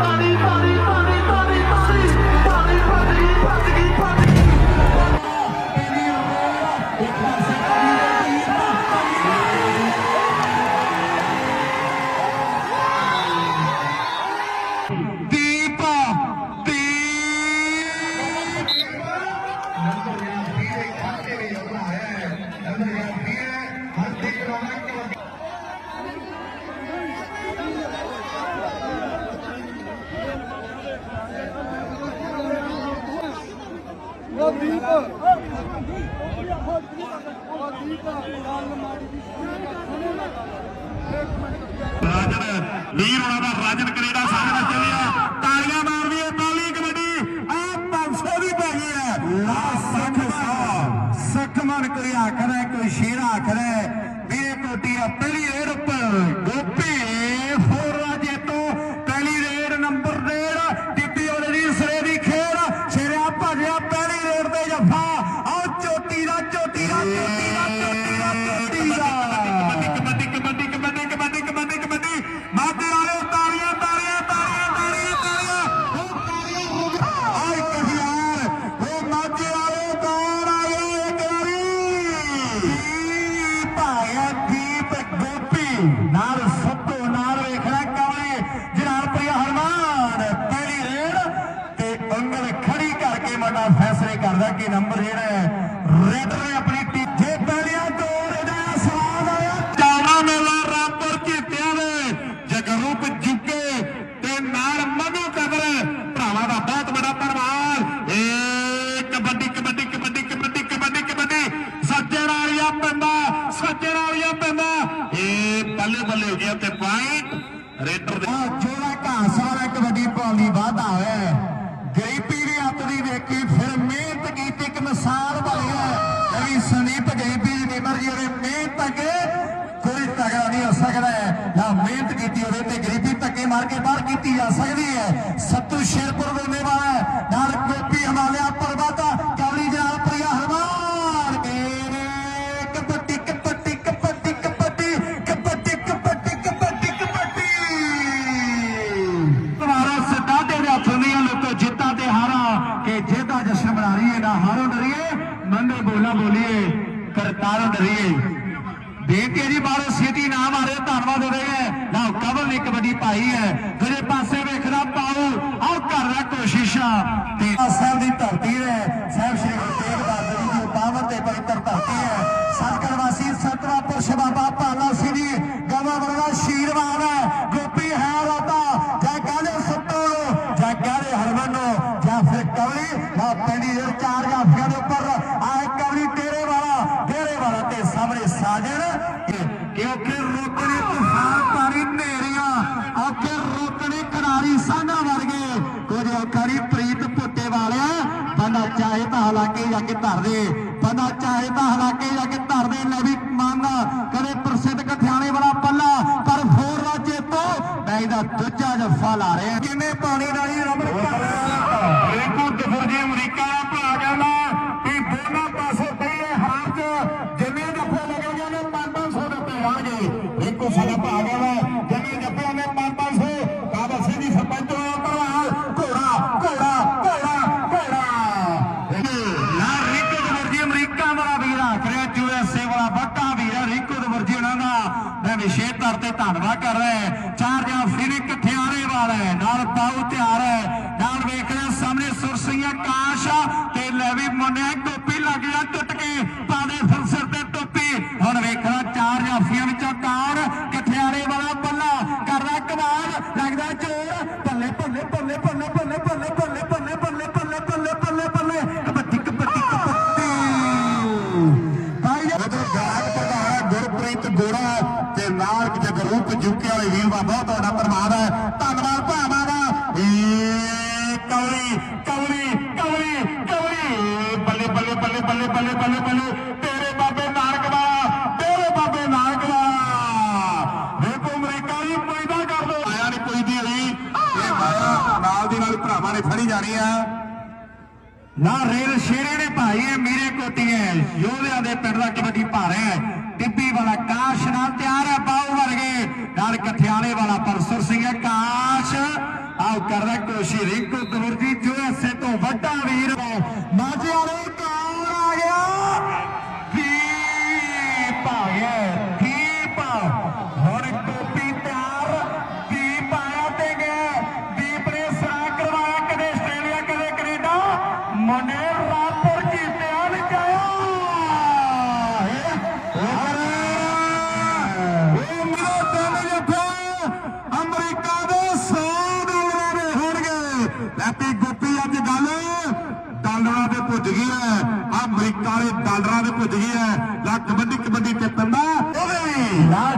everybody ਕੌਣ ਕੋਈ ਆਖਦਾ ਕੋਈ ਸ਼ੇਰ ਆਖਦਾ ਜੇਕਰ ਆਪਣੇ ਕਰੀਏ ਬੇਨਤੀ ਜੀ ਬਾਹਰੋਂ ਸਿਟੀ ਨਾ ਮਾਰੇ ਧੰਨਵਾਦ ਹੋ ਰਿਹਾ। ਜਾ ਕੇ ਧਰ ਦੇ ਬੰਦਾ ਚਾਹੇ ਤਾਂ ਹਲਾਕੇ ਜਾ ਕੇ ਧਰ ਦੇ ਲੈ ਵੀ ਮੰਨਦਾ ਕਦੇ ਪ੍ਰਸਿੱਧ ਕਥਿਆਣੇ ਵਾਲਾ ਪੱਲਾ, ਪਰ ਫੋਰ ਰਾਜੇ ਤੋਂ ਮੈਂ ਇਹਦਾ ਦੂਜਾ ਜੱਫਾ ਲਾ ਰਿਹਾ ਕਿੰਨੇ ਪਾਣੀ ਨਾਲ ਤਿਆਰ ਹੈ, ਨਾਲ ਪਾਉ ਤਿਆਰ ਹੈ। ਨਾਲ ਵੇਖਣਾ ਸਾਹਮਣੇ ਸੁਰਸੀਆਂ, ਕਾਸ਼ ਤੇ ਲੈ ਵੀ ਮੁੰਡਿਆ ਟੋਪ ਆ। ਨਾ ਰੇਲ ਸ਼ੇਰੇ ਦੇ ਭਾਈ ਐ ਮੀਰੇ ਕੋਟੀ ਐ ਯੋਧਿਆਂ ਦੇ ਪਿੰਡ ਦਾ ਕਬੱਡੀ ਭਾਰਾ ਹੈ। ਟਿੱਬੀ ਵਾਲਾ ਕਾਸ਼ ਨਾਲ ਤਿਆਰ ਹੈ ਬਾਉ ਵਰਗੇ। ਨਾਲ ਕਥਿਆਲੇ ਵਾਲਾ ਪਰਸਰ ਸਿੰਘ ਹੈ, ਕਾਸ਼। ਆਓ ਕਰਦਾ ਕੋਸ਼ੀ ਰਿੰਕੂ ਕਬੂਰ ਜੀ, ਜੋ ਐਸੇ ਤੋਂ ਵੱਡਾ ਵੀਰ ਮਾਝੇ ਵਾਲੇ ਅਮਰੀਕਾ ਦੇ ਡਾਲਰਾਂ ਦੇ ਪੁੱਜ ਗਈ ਹੈ। ਲਾ ਕਬੱਡੀ ਕਬੱਡੀ ਤੇ ਪੰਦਾ। ਉਹਦੇ ਵੀ ਲਾ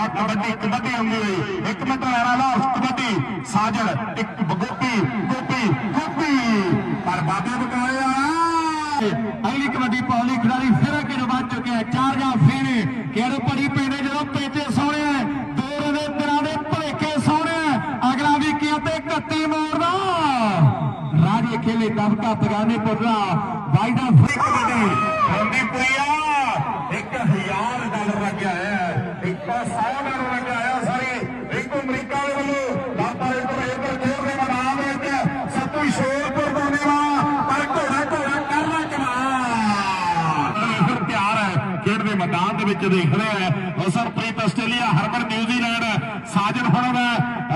ਨਾ ਕਬੱਡੀ ਕਬੱਡੀ ਆਉਂਦੀ ਹੋਈ ਇੱਕ ਮਿੰਟ ਲੈਣਾ ਨਾ ਕਬੱਡੀ ਸਾਜਣ ਇੱਕ ਗੋਪੀ ਗੋਪੀ ਗੋਪੀ ਪਰ ਬਾਬੇ ਬਕਾਇਆ अगली कबड्डी पहली खिलाड़ी फिर अकेले बच चुके हैं। चार या फिर केड़ पड़ी पेड़े जो पेचे सोने हैं। दूर दे तिराने भलेखे सोने हैं। अगला भी किया ते कत्ती मारना। राजे खेले तबका पगाने पुरा वाइडा फ्री कबड्डी। ਵਿੱਚ ਦੇਖ ਰਿਹਾ ਹੈ। Hasanpreet Australia, Harman New Zealand, Sajan ਹੁਣ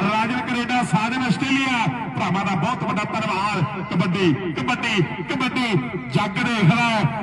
ਰਾਜਨ ਕੈਨੇਡਾ, ਸਾਜਨ ਆਸਟ੍ਰੇਲੀਆ। ਭਰਾਵਾਂ ਦਾ ਬਹੁਤ ਵੱਡਾ ਧੰਨਵਾਦ। ਕਬੱਡੀ ਕਬੱਡੀ ਕਬੱਡੀ। ਜੱਗ ਦੇਖਦਾ ਹੈ।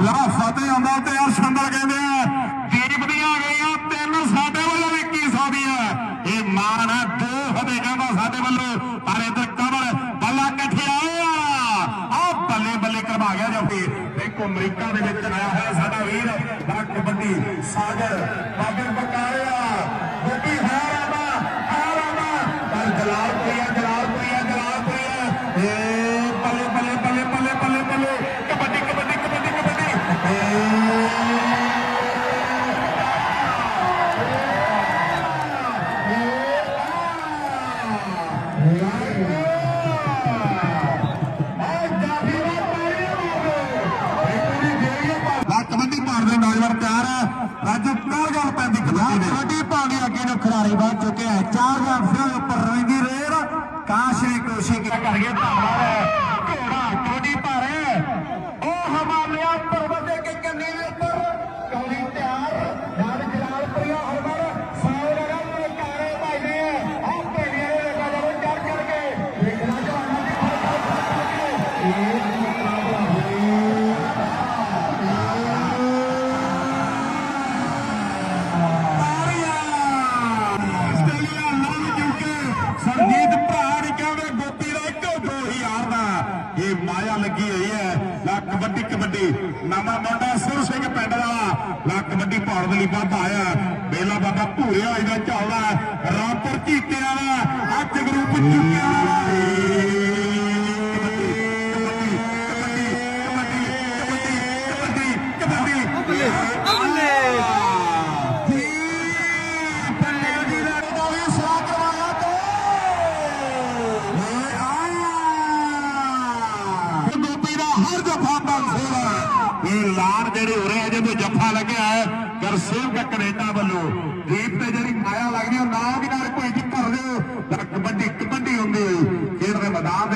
ਲਾ ਫਤਿਹ ਆਉਂਦਾ ਤੇ ਅਰਸ਼ ਅੰਦਰ ਕਹਿੰਦੇ ਆ ਦੀਪ ਦੀਆਂ ਗਈਆਂ ਤਿੰਨ ਸਾਡੇ ਵੱਲੋਂ 2100 ਦੀਆਂ ਇਹ ਮਾਣ ਹੈ ਦੋ ਹਦੇ ਕਹਿੰਦਾ ਸਾਡੇ ਵੱਲੋਂ, ਪਰ ਇਧਰ ਕਮਰ ਬੱਲਾ ਇਕੱਠੇ ਆਇਆ ਆ। ਬੱਲੇ ਬੱਲੇ ਕਰਵਾ ਗਿਆ ਜਫੀ ਦੇਖੋ, ਅਮਰੀਕਾ ਦੇ ਵਿੱਚ ਆਇਆ ਹੋਇਆ ਸਾਡਾ ਵੀਰ ਦਾ ਕਬੱਡੀ ਸਾਗਰ ਬਾਬੇ करीब आ चुके हैं चार बार ਨਾਮਾ ਮੁੰਡਾ ਸੁਰ ਸਿੰਘ ਪਿੰਡ ਵਾਲਾ। ਲਾ ਕਬੱਡੀ ਭਾਰ ਦੇ ਲਈ ਵੱਧ ਆਇਆ। ਬੇਲਾ ਬਾਬਾ ਭੂਰਿਆ ਇਹਦਾ ਝੌਲਾ ਰਾਮਪੁਰ ਝੀਤੇ ਵਾਲਾ, ਅੱਜ ਗਰੂਪ ਚੁੱਕਿਆ। ਵਾਲਾ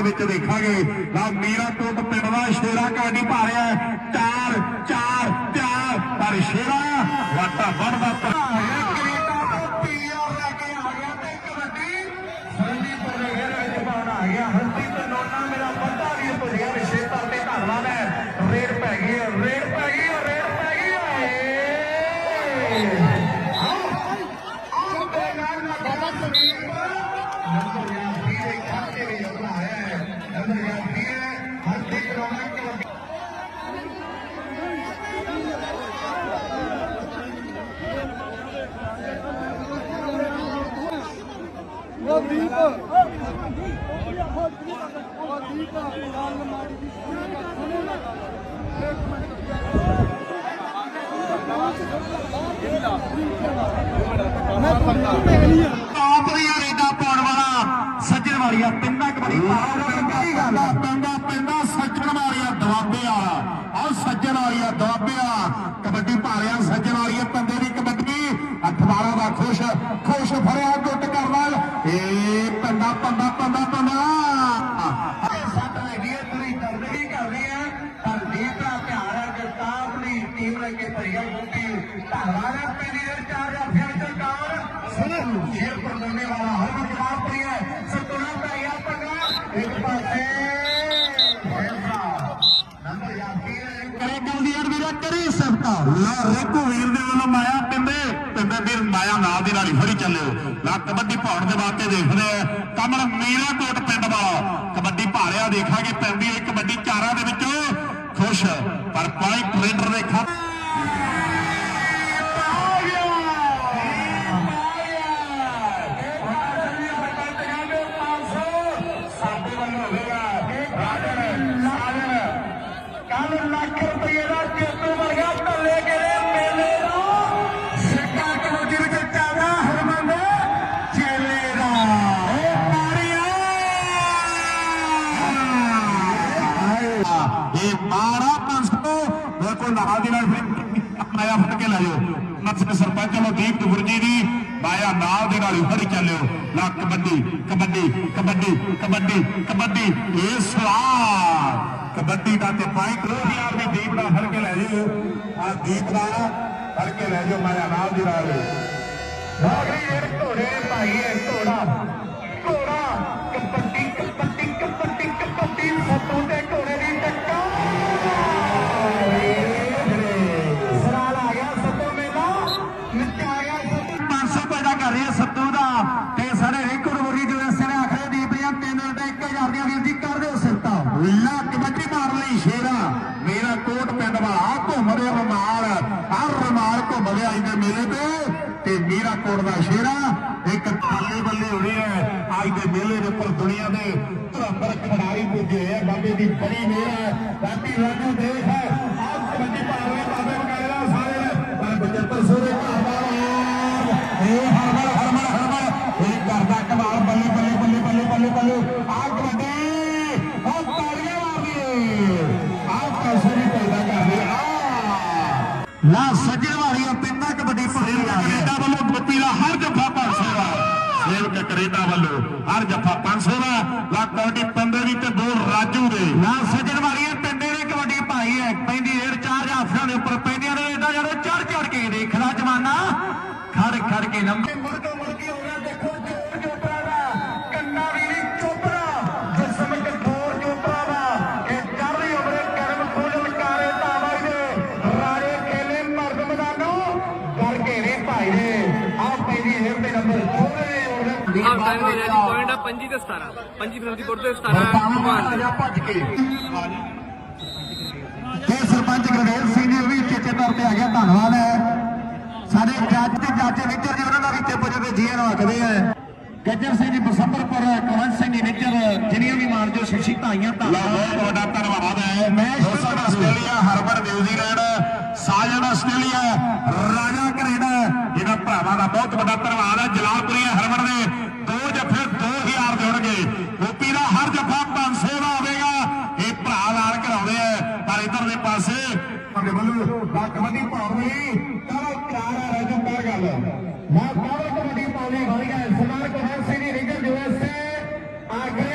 ਵਿੱਚ ਦੇਖਾਂਗੇ। ਨਾ ਮੀਰਾ ਕੋਟ ਪਿੰਡ ਦਾ ਸ਼ੇਰਾ ਕਬੱਡੀ ਭਾਰਿਆ ਆਪ ਦੀ ਰੇਡਾ ਪਾਉਣ ਵਾਲਾ ਸੱਜਣ ਵਾਲੀਆ ਪਿੰਡਾ ਕਬੱਡੀ ਪਾਉਂਦਾ ਪਿੰਡਾ ਪਿੰਡਾ ਸੱਜਣ ਵਾਲੀਆ ਦਵਾਬੇ ਵਾਲਾ ਔਰ ਸੱਜਣ ਵਾਲੀਆ ਦਵਾਬੇ ਵਾਲਾ ਕਬੱਡੀ ਪਾ ਰਿਹਾ ਸੱਜਣ राणा पीढ़ी इंचार्ज ऑफ हेल्थ सरकार शेरपुर बोलने वाला हरमन जवाब प्रिय सतनाम का याद पकड़ा एक पासे ਰੇਕੂ ਵੀਰ ਦੇ ਵੱਲੋਂ ਮਾਇਆ ਪਿੰਦੇ ਪਿੰਦੇ ਵੀਰ ਮਾਇਆ ਨਾਲ ਦੀ ਨਾਲ ਹੀ ਫੜੀ ਚੱਲਿਓ। ਨਾ ਕਬੱਡੀ ਭੌਣ ਦੇ ਵਾਸਤੇ ਦੇਖਦੇ ਆ। ਕਮਲ ਮੀਰਾ ਕੋਟ ਪਿੰਡ ਵਾਲਾ। ਕਬੱਡੀ ਭਾਲਿਆ ਦੇਖਾਂਗੇ ਪੈਂਦੀ ਆਪਣੇ ਸਰਪੰਚ ਵੱਲੋਂ ਦੀਪ ਦਵੁਰਜੀ ਦੀ, ਮਾਇਆ ਨਾਲ ਦੇ ਨਾਲ ਉੱਪਰ ਚੱਲਿਓ। ਲਾ ਕਬੱਡੀ ਕਬੱਡੀ ਕਬੱਡੀ ਕਬੱਡੀ ਕਬੱਡੀ, ਇਹ ਸਵਾਦ ਕਬੱਡੀ ਦਾ ਤੇ ਪੁਆਇੰਟ ਲੋਹੀ ਆਪ ਦੀ ਦੀਪ ਨਾਲ ਫੜ ਕੇ ਲੈ ਜਿਓ ਆ ਦੀਪ ਨਾਲ ਫੜ ਕੇ ਲੈ ਜਿਓ ਮਾਇਆ ਨਾਲ ਦੀ ਨਾਲ। ਨਾਗਰੀ ਇਹ ਘੋੜੇ ਭਾਈ, ਇਹ ਘੋੜਾ। ਘੋੜਾ, ਕਬੱਡੀ ਕਬੱਡੀ। ਤੇ ਮੇਰਾ ਕੋਟ ਦਾ ਸ਼ੇਰਾ, ਇੱਕ ਥੱਲੇ ਬੱਲੇ ਹੋਣੀ ਹੈ। ਅੱਜ ਦੇ ਮੇਲੇ ਦੇ ਉੱਪਰ ਦੁਨੀਆ ਦੇ ਧਰਮ ਖਿਡਾਰੀ ਪੁੱਜੇ ਆ। ਬਾਬੇ ਦੀ ਬੜੀ ਮਿਹਰ ਹੈ। ਰਾਤੀ ਰਾਜੂ ਦੇਖ ਹੈ। ਟਾਈਮ ਹੋ ਜੀ ਪੁਆਇੰਟ ਆ 25 ਤੇ 17 25 ਤੇ 17 ਭਗਵਾਨ ਦੇ। ਭੱਜ ਕੇ। ਸਰਪੰਚ ਗੁਰਦੇਵ ਸਿੰਘ ਜੀ ਉਹ ਵੀ ਚੇਤੇ ਤੌਰ ਤੇ ਆ ਗਿਆ ਧੰਨਵਾਦ ਹੈ। ਸਾਡੇ ਜੱਜ ਤੇ ਚਾਚੇ ਵਿਚਰ ਜੀ ਉਹਨਾਂ ਦਾ ਵੀ ਚਿੱਪ ਜਿਵੇਂ ਜੀਐਨ ਆਖਦੇ ਆ। ਗੱਜਰ ਸਿੰਘ ਜੀ ਬਸੰਬਰਪੁਰ ਕਰਨ ਸਿੰਘ ਜੀ ਵਿਚਰ ਜਿਨੀਆਂ ਵੀ ਮਾਨਜੋ ਸ਼ਸ਼ੀ ਧਾਈਆਂ ਧਾ ਲਓ ਬਹੁਤ ਤੁਹਾਡਾ ਧੰਨਵਾਦ ਹੈ। Match Husan Australia ਹਰਬਰ New Zealand Sajan Australia Raja Canada ਇਹਦਾ ਭਰਾਵਾਂ ਦਾ ਬਹੁਤ ਵੱਡਾ ਧੰਨਵਾਦ ਹੈ। ਜਲਾਲਪੁਰੀਆ ਹਰਬਰ ਦੇ ਸੀ ਤੁਹਾਡੇ ਵੱਲੋਂ ਕਮੇਟੀ ਪਾਉਣ ਲਈ ਕਰੋ ਕਰਾਰ ਹੈ ਰਾਜੂ ਕਰ ਗੱਲ। ਮੈਂ ਕਾਰੋ ਕਮੇਟੀ ਪਾਉਣੀ ਹੋਈ ਹੈ। ਸਮਾਰ ਕੋਹਰ ਸਿੰਘ ਰੀਗਲ ਦਿਵਸ ਤੇ ਆਗਰੇ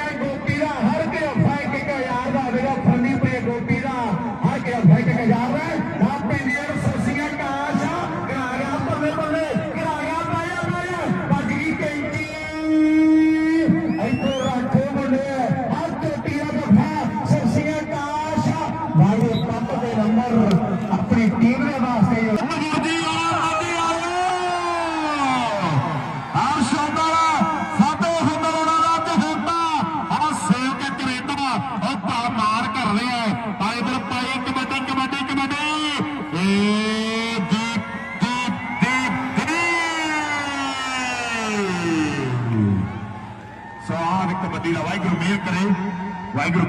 ਵਾਹਿਗੁਰੂ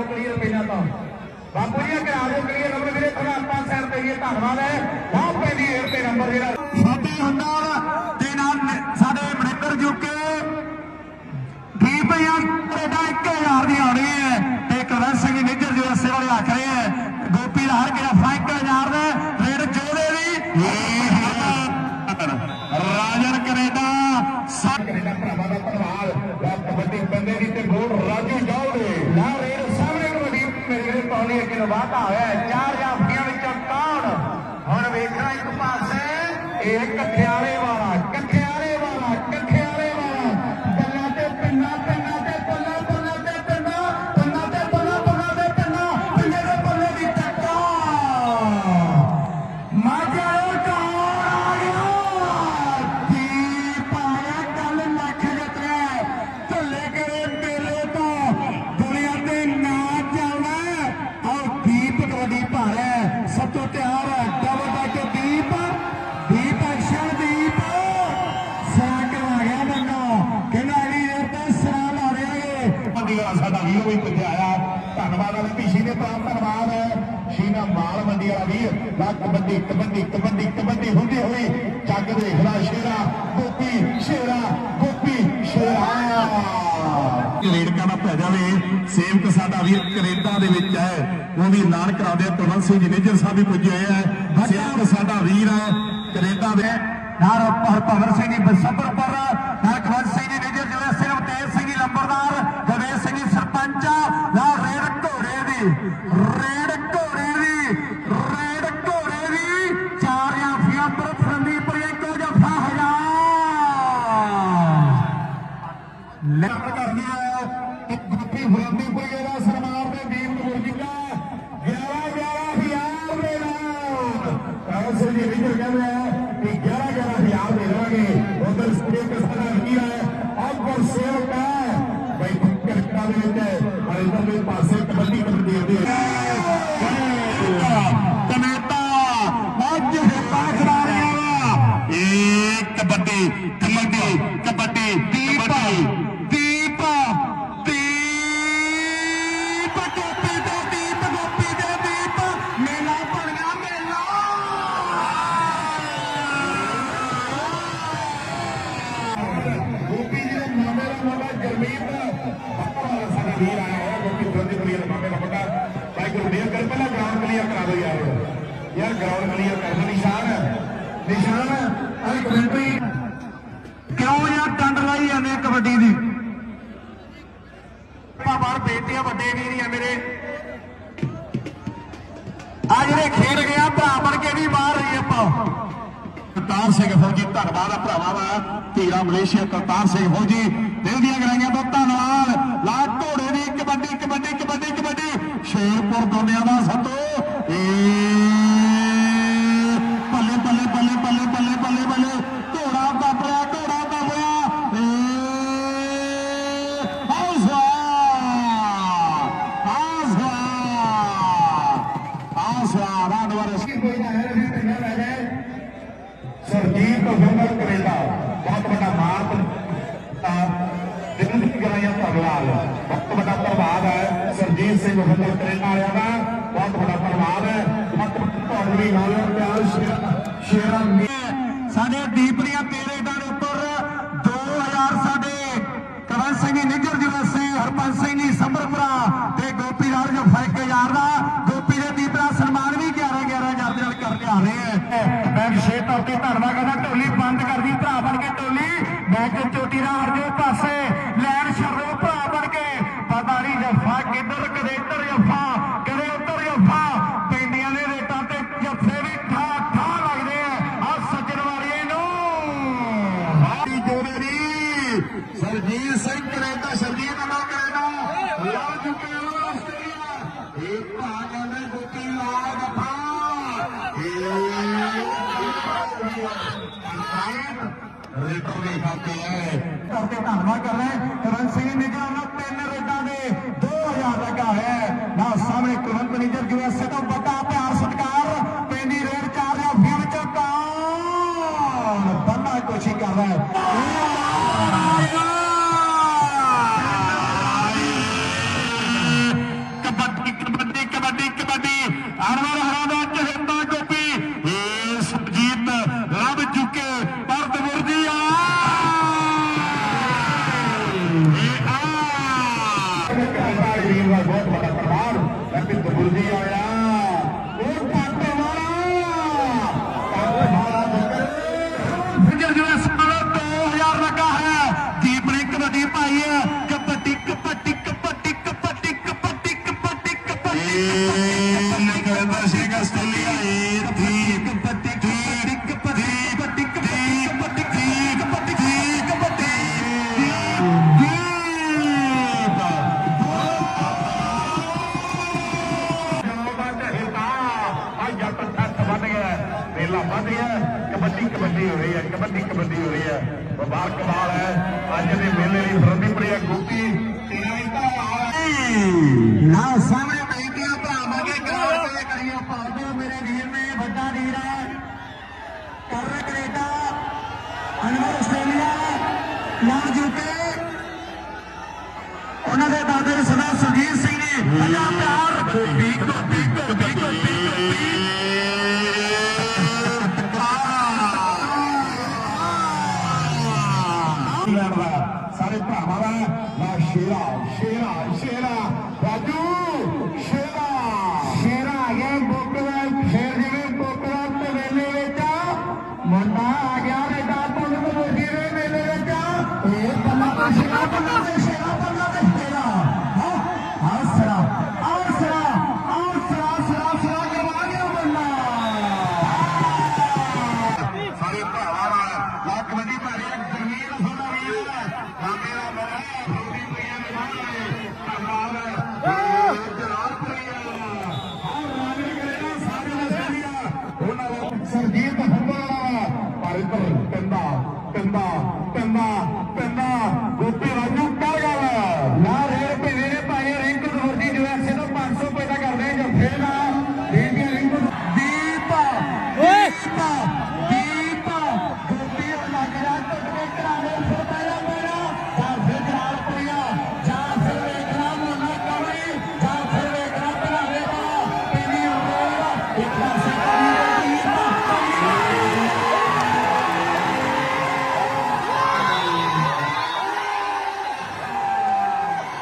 ਆਰੋ ਕਲੀਅਰ ਪਹਿਲਾਂ ਤਾਂ ਬਾਪੂ ਜੀ ਅਗਰ ਆਰੋ ਕਲੀਅਰ ਨੰਬਰ ਵੀਰੇ ਤੁਹਾਡਾ 5 ਸਾਈਡ ਤੇ ਇਹ ਧੰਨਵਾਦ ਹੈ ਬਹੁਤ ਪੈਂਦੀ ਏਅਰ ਤੇ ਨੰਬਰ ਜਿਹੜਾ ਵਿੱਚ ਵਾਧਾ ਹੋਇਆ ਚਾਰ ਜਾਫੀਆਂ ਵਿੱਚ ਕੌਣ? ਹੁਣ ਵੇਖਣਾ ਇੱਕ ਪਾਸੇ ਇਹ ਕਠਿਆਲੇ ਕਬੱਡੀ ਕਬੱਡੀ ਕਬੱਡੀ ਕਬੱਡੀ ਹੁੰਦੀ ਹੋਈ ਚੱਗ ਦੇਖਦਾ ਸ਼ੇਰਾ, ਗੋਪੀ ਸ਼ੇਰਾ ਗੋਪੀ ਸ਼ੇਰਾ। ਕੈਨੇਡਾ ਦਾ ਪੈ ਜਾਵੇ ਸੇਵਕ ਸਾਡਾ ਵੀਰ ਕੈਨੇਡਾ ਦੇ ਵਿੱਚ ਹੈ। ਉਹ ਵੀ ਐਲਾਨ ਕਰਾਉਂਦੇ ਪਵਨ ਸਿੰਘ ਨਿੱਜਰ ਸਾਹਿਬ ਵੀ ਪੁੱਜੇ ਹੋਏ ਹੈ ਸੇਵਕ ਸਾਡਾ ਵੀਰ ਹੈ ਕੈਨੇਡਾ ਦੇ। ਨਾਲ ਭਵਨ ਸਿੰਘ ਜੀ ਬਸਬਰਪੁਰ ਆ ਵੱਡੇ ਵੀਰ ਆ ਮੇਰੇ। ਆ ਜਿਹੜੇ ਖੇਡ ਗਿਆ ਭਰਾ ਬਣ ਕੇ ਵੀ ਮਾਰ ਰਹੀ ਆਪਾਂ। ਕਰਤਾਰ ਸਿੰਘ ਫੌਜੀ ਧੰਨਵਾਦ ਆ ਭਰਾਵਾ ਦਾ। ਧੀਰਾ ਮਲੇਸ਼ੀਆ ਕਰਤਾਰ ਸਿੰਘ ਫੌਜੀ ਦਿਲ ਦੀਆਂ ਗਰਾਈਆਂ ਤੋਂ ਧੰਨਵਾਦ। ਲਾ ਘੋੜੇ ਦੀ ਕਬੱਡੀ ਕਬੱਡੀ ਕਬੱਡੀ ਕਬੱਡੀ। ਸ਼ੇਰਪੁਰ ਦੁਨੀਆ ਦਾ ਸਤੋ। ਏ ਜਗਜੀਤ ਸਿੰਘ ਵੱਲੋਂ ਟ੍ਰੇਨ ਆਇਆ ਦਾ ਬਹੁਤ ਵੱਡਾ ਧੰਨਵਾਦ ਹੈ। ਤੁਹਾਡੀ ਨਾਲ ਪਿਆਰ ਸ਼ੇਰਾਂ ਸਾਡੇ ਦੀਪ ਦੀਆਂ 13 ਏਡਾਂ ਉੱਪਰ 2000 ਸਾਡੇ ਕਰਨ ਸਿੰਘ ਨਿੱਜਰ ਜੀ ਵਾਸੀ ਹਰਪੰਸ ਸਿੰਘ ਜੀ ਸੰਬਰਪੁਰਾ ਤੇ ਗੋਪੀ ਲਾਲ ਜੋ ਫ਼ਰਕ ਯਾਰ ਦਾ। ਗੋਪੀ ਦੇ ਦੀਪ ਦਾ ਸਨਮਾਨ ਵੀ 11 11000 ਦੇ ਨਾਲ ਕਰ ਲਿਆ ਰਹੇ ਹੈ। ਮੈਂ ਵਿਸ਼ੇਸ਼ ਤੌਰ ਤੇ ਧੰਨਵਾਦ ਕਰਦਾ। ਟੋਲੀ ਬੰਦ ਕਰਦੀ ਭਰਾ ਬਣ ਕੇ ਢੋਲੀ ਬੈਕ ਚੋਟੀ ਦਾ ਹਰ ਪਾਸੇ ਰੇਡਾਂ ਦੀ ਖਾਤੇ ਹੈ ਕਰਦੇ ਧੰਨਵਾਦ ਕਰ ਰਹੇ ਕਰਨ ਸਿੰਘ ਨਿਗਮ ਉਹਨਾਂ ਤਿੰਨ ਰੇਡਾਂ ਦੇ ਹਲਵਾ ਆਸਟ੍ਰੇਲੀਆ ਨਾਲ ਜੁਟੇ ਉਹਨਾਂ ਦੇ ਦਾਦੇ ਸਰਦਾਰ ਸੁਰਜੀਤ ਸਿੰਘ ਨੇ ਪੰਜਾਬ ਪਿਆਰ ਗੋਬੀ ਤੋਂ Yeah.